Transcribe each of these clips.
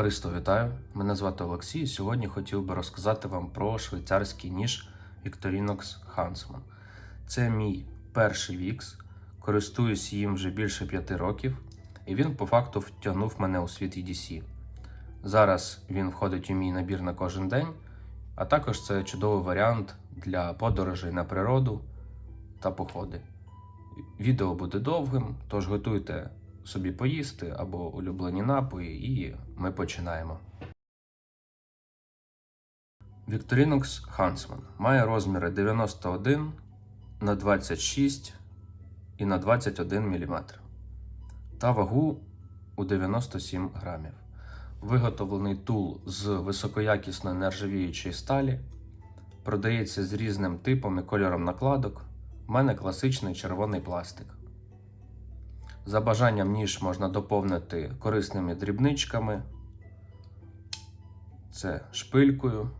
Товариство, вітаю! Мене звати Олексій. і Сьогодні хотів би розказати вам про швейцарський ніж Victorinox Huntsman. Це мій перший вікс, користуюсь їм вже більше п'яти років, і він по факту втягнув мене у світ EDC. Зараз він входить у мій набір на кожен день, а також це чудовий варіант для подорожей на природу та походи. Відео буде довгим, тож готуйте собі поїсти або улюблені напої, і ми починаємо. Victorinox Huntsman має розміри 91 на 26 і на 21 мм та вагу у 97 грамів. Виготовлений тул з високоякісної нержавіючої сталі, продається з різним типом і кольором накладок. У мене класичний червоний пластик. За бажанням ніж можна доповнити корисними дрібничками. Це шпилькою,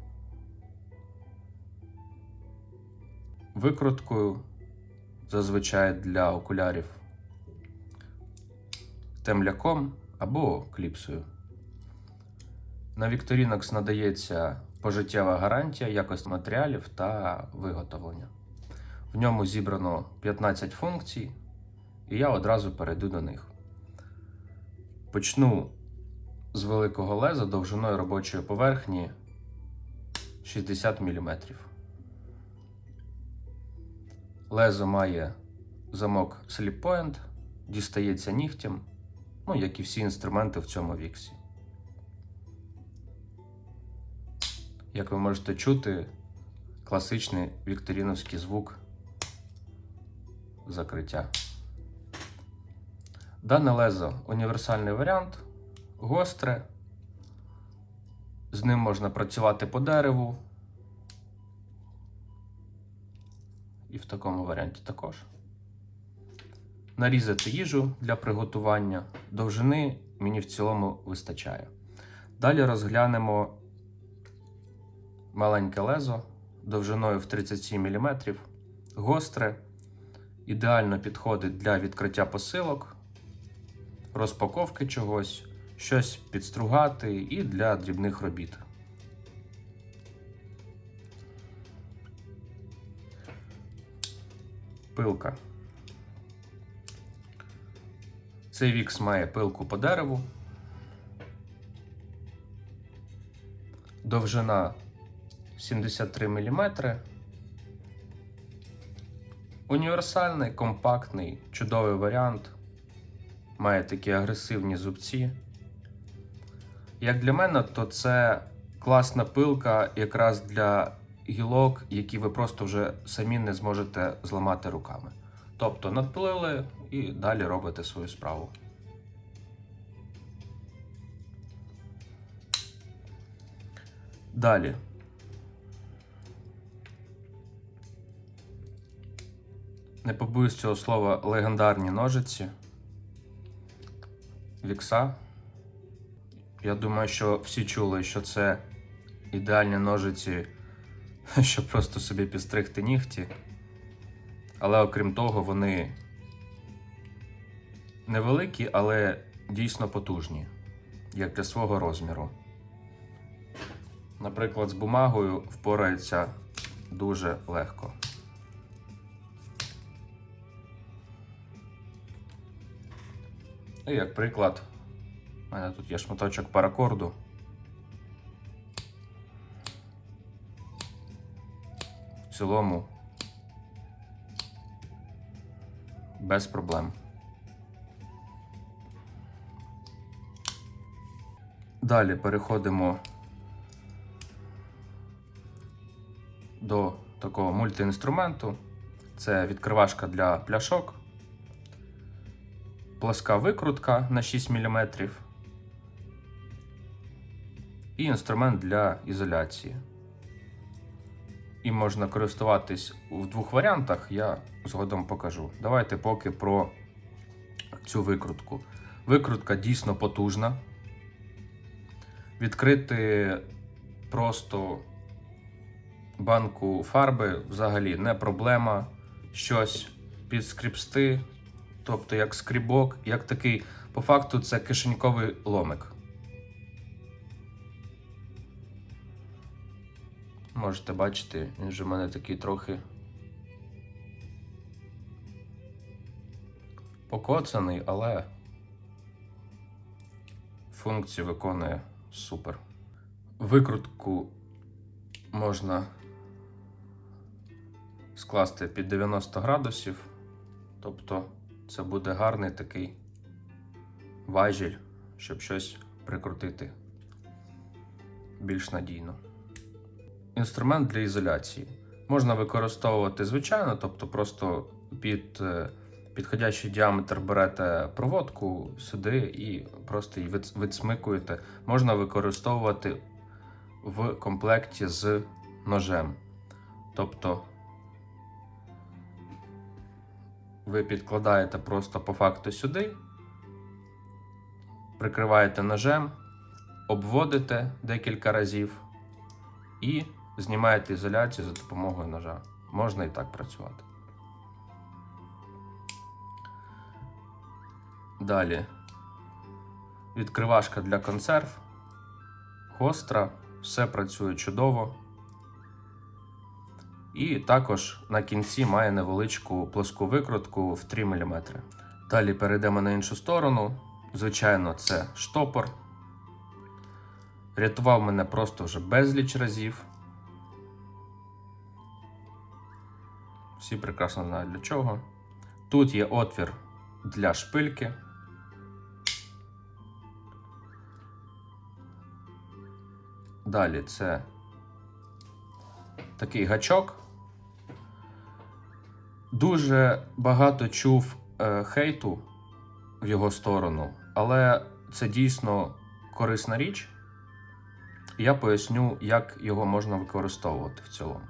викруткою, зазвичай для окулярів, темляком або кліпсою. На Victorinox надається пожиттєва гарантія якості матеріалів та виготовлення. В ньому зібрано 15 функцій, і я одразу перейду до них. Почну з великого леза довжиною робочої поверхні 60 мм. Лезо має замок Slip Point, дістається нігтем, ну, як і всі інструменти в цьому віксі. Як ви можете чути, класичний вікторіновський звук закриття. Дане лезо універсальний варіант, гостре. З ним можна працювати по дереву. І в такому варіанті також. Нарізати їжу для приготування. Довжини мені в цілому вистачає. Далі розглянемо маленьке лезо довжиною в 37 мм, гостре, ідеально підходить для відкриття посилок, розпаковки чогось, щось підстругати і для дрібних робіт. Пилка. Цей вікс має пилку по дереву. Довжина 73 мм. Універсальний, компактний, чудовий варіант. Має такі агресивні зубці. Як для мене, то це класна пилка якраз для гілок, які ви просто вже самі не зможете зламати руками. Тобто надпилили і далі робите свою справу. Далі. Не побоюсь цього слова легендарні ножиці. Вікса. Я думаю, що всі чули, що це ідеальні ножиці, щоб просто собі підстригти нігті. Але окрім того, вони невеликі, але дійсно потужні, як для свого розміру. Наприклад, з бумагою впорається дуже легко. І як приклад, у мене тут є шматочок паракорду. В цілому без проблем. Далі переходимо до такого мультиінструменту. Це відкривашка для пляшок пласка викрутка на 6 мм і інструмент для ізоляції. І можна користуватись в двох варіантах, я згодом покажу. Давайте поки про цю викрутку. Викрутка дійсно потужна. Відкрити просто банку фарби взагалі не проблема. Щось підскріпсти, тобто як скрібок, як такий, по факту, це кишеньковий ломик. Можете бачити, він же в мене такий трохи покоцаний, але функцію виконує супер. Викрутку можна скласти під 90 градусів, тобто це буде гарний такий важіль, щоб щось прикрутити більш надійно. Інструмент для ізоляції. Можна використовувати звичайно, тобто просто під е, підходящий діаметр берете проводку сюди і просто її від- відсмикуєте. Можна використовувати в комплекті з ножем. Тобто ви підкладаєте просто по факту сюди, прикриваєте ножем, обводите декілька разів і знімаєте ізоляцію за допомогою ножа. Можна і так працювати. Далі. Відкривашка для консерв. Гостра, все працює чудово. І також на кінці має невеличку плоску викрутку в 3 мм. Далі перейдемо на іншу сторону. Звичайно, це штопор. Рятував мене просто вже безліч разів. Всі прекрасно знають для чого. Тут є отвір для шпильки. Далі це такий гачок. Дуже багато чув е, хейту в його сторону, але це дійсно корисна річ. Я поясню, як його можна використовувати в цілому.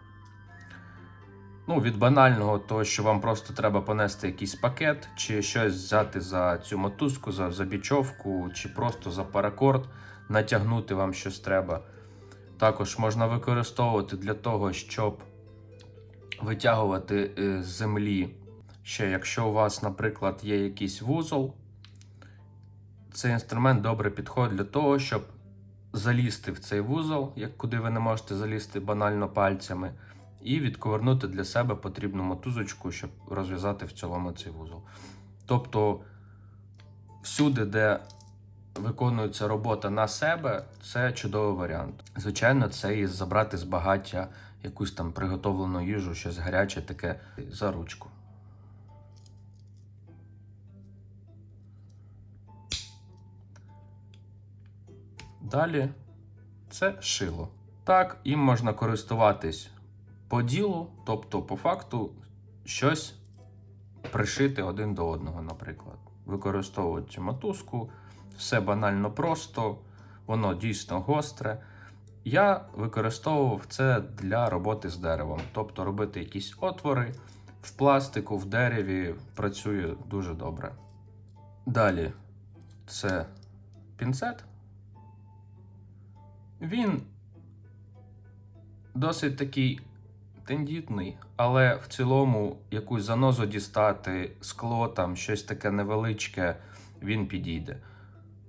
Ну, від банального, того, що вам просто треба понести якийсь пакет, чи щось взяти за цю мотузку, за, за бічовку, чи просто за паракорд, натягнути вам щось треба. Також можна використовувати для того, щоб витягувати е, з землі. Ще, якщо у вас, наприклад, є якийсь вузол, цей інструмент добре підходить для того, щоб залізти в цей вузол, як куди ви не можете залізти банально пальцями, і відковернути для себе потрібну мотузочку, щоб розв'язати в цілому цей вузол. Тобто, всюди, де виконується робота на себе, це чудовий варіант. Звичайно, це і забрати з багаття якусь там приготовлену їжу, щось гаряче таке за ручку. Далі це шило. Так, їм можна користуватись по ділу, тобто, по факту, щось пришити один до одного, наприклад. Використовують мотузку, все банально просто, воно дійсно гостре. Я використовував це для роботи з деревом, тобто робити якісь отвори в пластику, в дереві працює дуже добре. Далі це пінцет. Він досить такий тендітний, але в цілому якусь занозу дістати, скло там, щось таке невеличке, він підійде.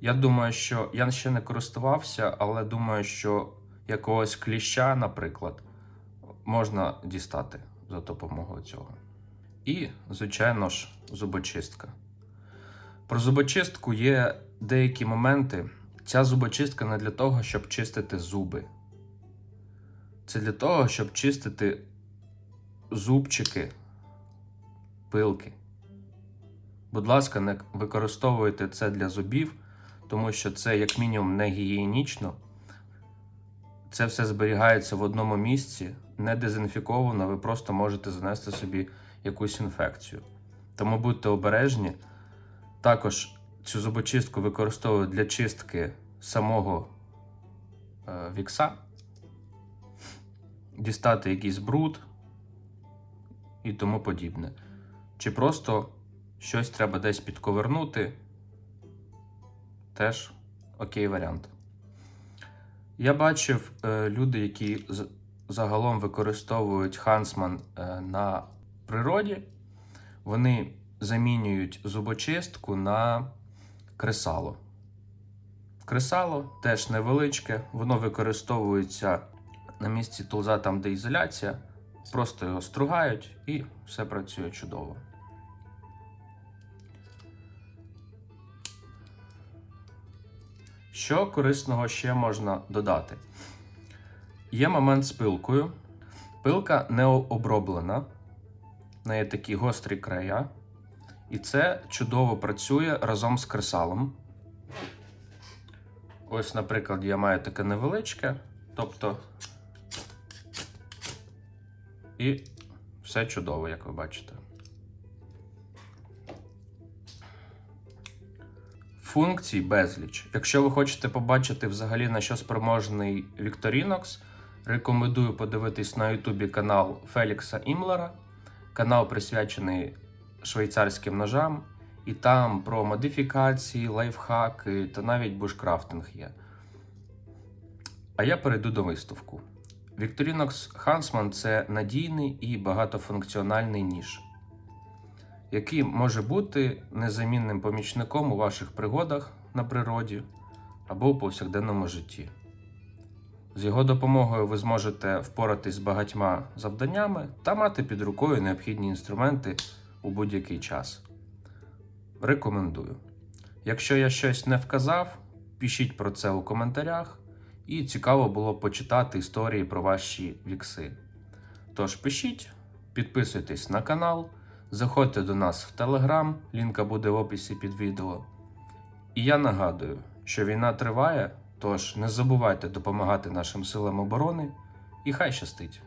Я думаю, що я ще не користувався, але думаю, що якогось кліща, наприклад, можна дістати за допомогою цього. І, звичайно ж, зубочистка. Про зубочистку є деякі моменти. Ця зубочистка не для того, щоб чистити зуби. Це для того, щоб чистити зубчики, пилки. Будь ласка, не використовуйте це для зубів, тому що це, як мінімум, не гігієнічно. Це все зберігається в одному місці, не дезінфіковано, ви просто можете занести собі якусь інфекцію. Тому будьте обережні. Також цю зубочистку використовують для чистки самого е, вікса, дістати якийсь бруд і тому подібне. Чи просто щось треба десь підковернути, теж окей варіант. Я бачив е, люди, які загалом використовують Хансман е, на природі. Вони замінюють зубочистку на кресало. Кресало теж невеличке, воно використовується на місці тулза, там де ізоляція, просто його стругають і все працює чудово. Що корисного ще можна додати? Є момент з пилкою. Пилка не оброблена, в неї такі гострі края, і це чудово працює разом з кресалом. Ось, наприклад, я маю таке невеличке, тобто. І все чудово, як ви бачите. Функцій безліч. Якщо ви хочете побачити взагалі на що спроможний Victorinox, рекомендую подивитись на Ютубі канал Фелікса Імлера, канал присвячений швейцарським ножам, і там про модифікації, лайфхаки та навіть бушкрафтинг є. А я перейду до виставку. Victorinox Huntsman це надійний і багатофункціональний ніж який може бути незамінним помічником у ваших пригодах на природі або у повсякденному житті. З його допомогою ви зможете впоратись з багатьма завданнями та мати під рукою необхідні інструменти у будь-який час. Рекомендую. Якщо я щось не вказав, пишіть про це у коментарях, і цікаво було почитати історії про ваші вікси. Тож пишіть, підписуйтесь на канал. Заходьте до нас в Телеграм, лінка буде в описі під відео. І я нагадую, що війна триває, тож не забувайте допомагати нашим силам оборони і хай щастить!